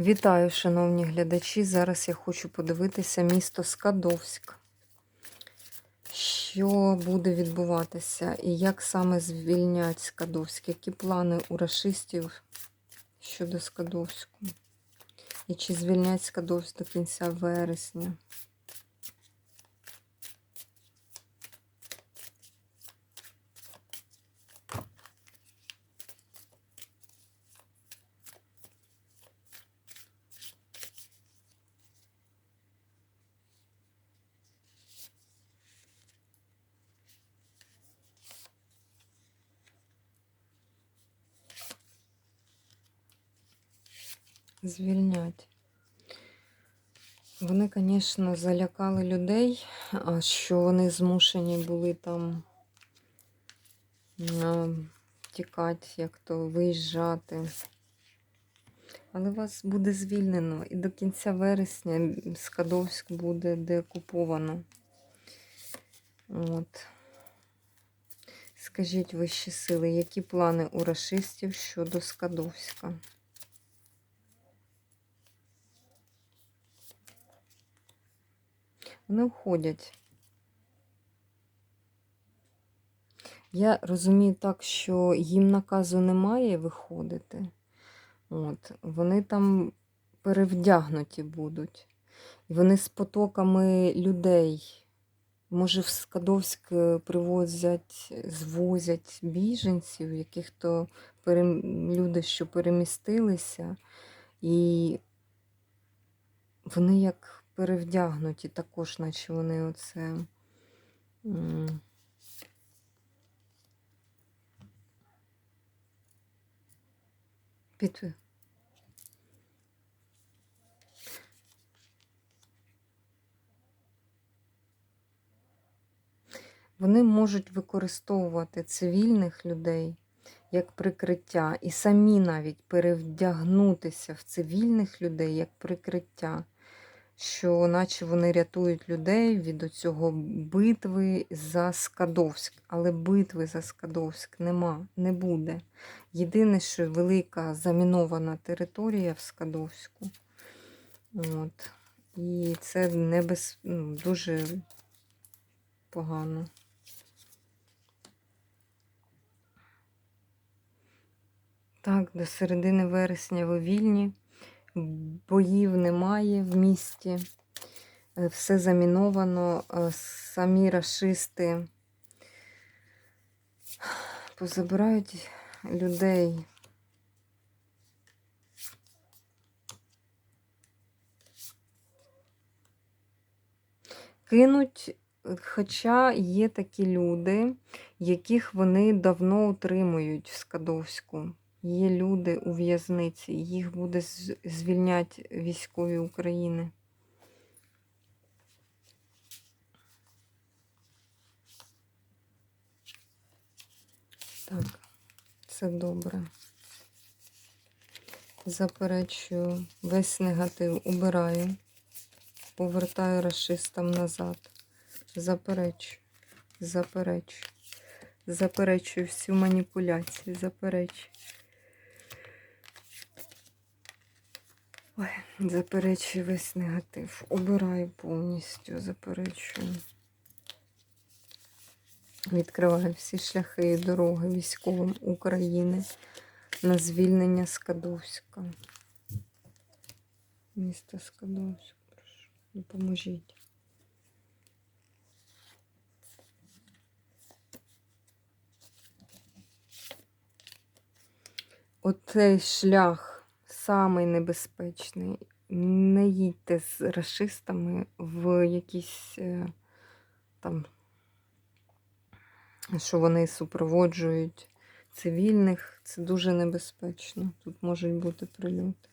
Вітаю, шановні глядачі. Зараз я хочу подивитися місто Скадовськ. Що буде відбуватися і як саме звільнять Скадовськ? Які плани у рашистів щодо Скадовську? І чи звільнять Скадовськ до кінця вересня? Звільнять. Вони, звісно, залякали людей, що вони змушені були там тікати, як то виїжджати. Але вас буде звільнено. І до кінця вересня Скадовськ буде деокуповано. От. Скажіть вищі сили, які плани у рашистів щодо Скадовська? Вони входять. Я розумію так, що їм наказу немає виходити. От, Вони там перевдягнуті будуть. І вони з потоками людей. Може, в Скадовськ е, привозять, звозять біженців, яких то люди, що перемістилися, і вони як перевдягнуті також, наче вони оце. Під... Вони можуть використовувати цивільних людей як прикриття, і самі навіть перевдягнутися в цивільних людей як прикриття, що наче вони рятують людей від цього битви за Скадовськ. Але битви за Скадовськ нема, не буде. Єдине, що велика замінована територія в Скадовську. От. І це небез... ну, дуже погано. Так, до середини вересня ви вільні, боїв немає в місті, е, все заміновано, е, самі рашисти позабирають людей. Кинуть, хоча є такі люди, яких вони давно утримують в Скадовську. Є люди у в'язниці, їх буде з- звільнять військові України. Так, це добре. Заперечую весь негатив, убираю, повертаю расистам назад. Заперечую, заперечую, заперечую всю маніпуляцію, заперечую. Ой, заперечую весь негатив. Убираю повністю, заперечую. Відкриваю всі шляхи і дороги військовим України на звільнення Скадовська. Місто Скадовськ, прошу, допоможіть. Оцей шлях самий небезпечний. Не їдьте з расистами в якісь е, там, що вони супроводжують цивільних. Це дуже небезпечно. Тут можуть бути прильоти.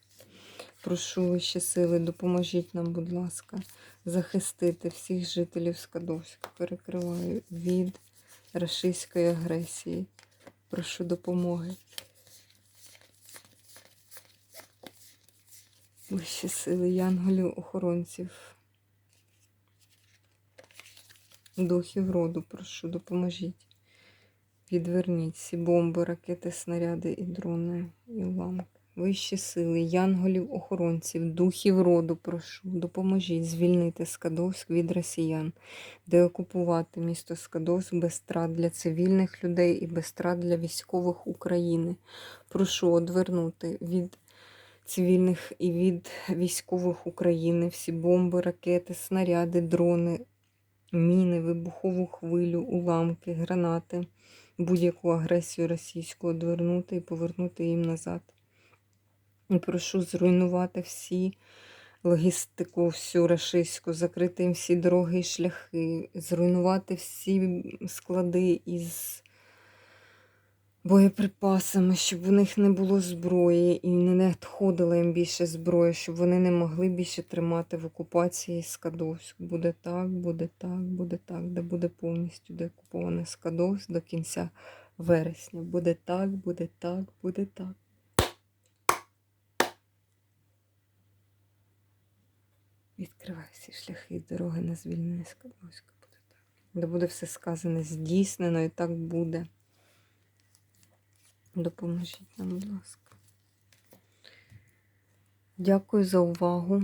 Прошу вищі сили, допоможіть нам, будь ласка, захистити всіх жителів Скадовська. Перекриваю від рашистської агресії. Прошу допомоги. Вищі сили янголів, охоронців. Духів роду, прошу, допоможіть. Відверніть всі бомби, ракети, снаряди і дрони, і уламки. вищі сили, янголів, охоронців, духів роду, прошу, допоможіть звільнити Скадовськ від росіян, деокупувати місто Скадовськ без страт для цивільних людей і без страт для військових України. Прошу одвернути від цивільних і від військових України всі бомби, ракети, снаряди, дрони, міни, вибухову хвилю, уламки, гранати, будь-яку агресію російську одвернути і повернути їм назад. І прошу зруйнувати всі логістику, всю рашистську, закрити їм всі дороги і шляхи, зруйнувати всі склади із боєприпасами, щоб у них не було зброї і не надходила їм більше зброї, щоб вони не могли більше тримати в окупації Скадовськ. Буде так, буде так, буде так, де буде повністю деокупований Скадовськ до кінця вересня. Буде так, буде так, буде так. Відкривай всі шляхи і дороги на звільнення Скадовська. Буде так. Де буде все сказане, здійснено, і так буде. Допоможіть нам, будь ласка. Дякую за увагу.